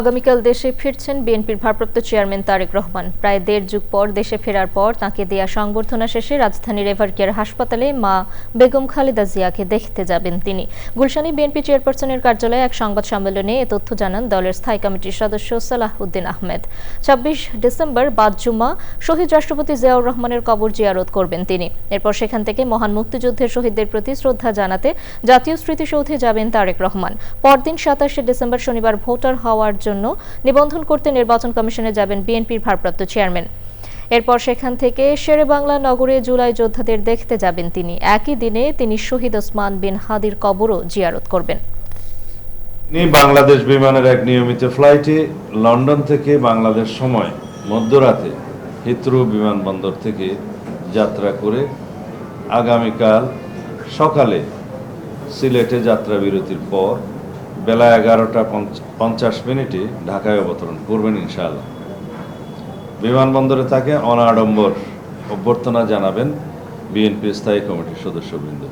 আগামীকাল দেশে ফিরছেন বিএনপির ভারপ্রাপ্ত চেয়ারম্যান তারেক রহমান। প্রায় দেড় যুগ পর দেশে ফেরার পর তাকে দেয়া সংবর্ধনা শেষে রাজধানীর এভারকেয়ার হাসপাতালে মা বেগম খালেদা জিয়াকে দেখতে যাবেন তিনি। গুলশানী বিএনপি চেয়ারপারসনের কার্যালয়ে এক সংবাদ সম্মেলনে এ তথ্য জানান দলের স্থায়ী কমিটির সদস্য সালাহউদ্দিন আহমেদ। ছাব্বিশ ডিসেম্বর বাদ জুম্মা শহীদ রাষ্ট্রপতি জিয়াউর রহমানের কবর জিয়ারত করবেন তিনি। এরপর সেখান থেকে মহান মুক্তিযুদ্ধের শহীদদের প্রতি শ্রদ্ধা জানাতে জাতীয় স্মৃতিসৌধে যাবেন তারেক রহমান। পরদিন সাতাশে ডিসেম্বর শনিবার ভোটার হওয়ার জন্য নিবন্ধন করতে নির্বাচন কমিশনে যাবেন বিএনপির ভারপ্রাপ্ত চেয়ারম্যান। এরপর সেখান থেকে শেরে বাংলা নগরে জুলাই যোদ্ধাদের দেখতে যাবেন তিনি। একই দিনে তিনি শহীদ ওসমান বিন হাদির কবরও জিয়ারত করবেন। বাংলাদেশ বিমানের এক নিয়মিত ফ্লাইটে লন্ডন থেকে বাংলাদেশ সময় মধ্যরাতে হিথ্রো বিমানবন্দর থেকে যাত্রা করে আগামীকাল সকালে সিলেটে যাত্রা বিরতির পর বেলা এগারোটা পঞ্চাশ মিনিটে ঢাকায় অবতরণ করবেন ইনশাআল্লাহ। বিমানবন্দরে তাকে অনাড়ম্বর অভ্যর্থনা জানাবেন বিএনপি স্থায়ী কমিটির সদস্যবৃন্দ।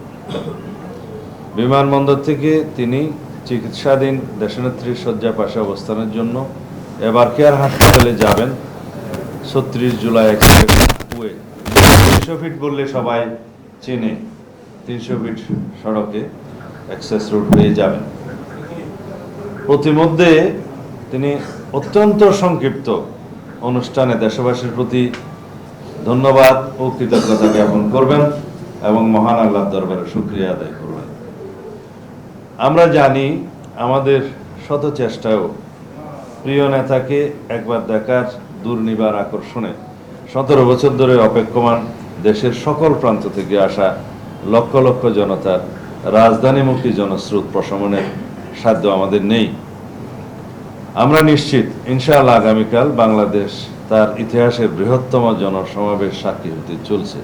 বিমানবন্দর থেকে তিনি চিকিৎসাধীন দেশনেত্রীর শয্যা পাশে অবস্থানের জন্য এবার কেয়ার হাসপাতালে যাবেন। ছত্রিশ জুলাই তিনশো ফিট বললে সবাই চেনে। তিনশো ফিট সড়কে অ্যাক্সেস রোড হয়ে যাবেন। প্রতিমধ্যে তিনি অত্যন্ত সংক্ষিপ্ত অনুষ্ঠানে দেশবাসীর প্রতি ধন্যবাদ ও কৃতজ্ঞতা জ্ঞাপন করবেন এবং মহান আল্লাহর দরবারে শুক্রিয়া আদায় করবেন। আমরা জানি আমাদের শত চেষ্টাও প্রিয় নেতাকে একবার দেখার দুর্নিবার আকর্ষণে সতেরো বছর ধরে অপেক্ষমান দেশের সকল প্রান্ত থেকে আসা লক্ষ লক্ষ জনতার রাজধানীমুখী জনস্রোত প্রশমনের সাধ্য আমাদের নেই। আমরা নিশ্চিত ইনশাল আগামীকাল বাংলাদেশ তার ইতিহাসের বৃহত্তম জনসমাবেশ সাক্ষী হতে চলছে।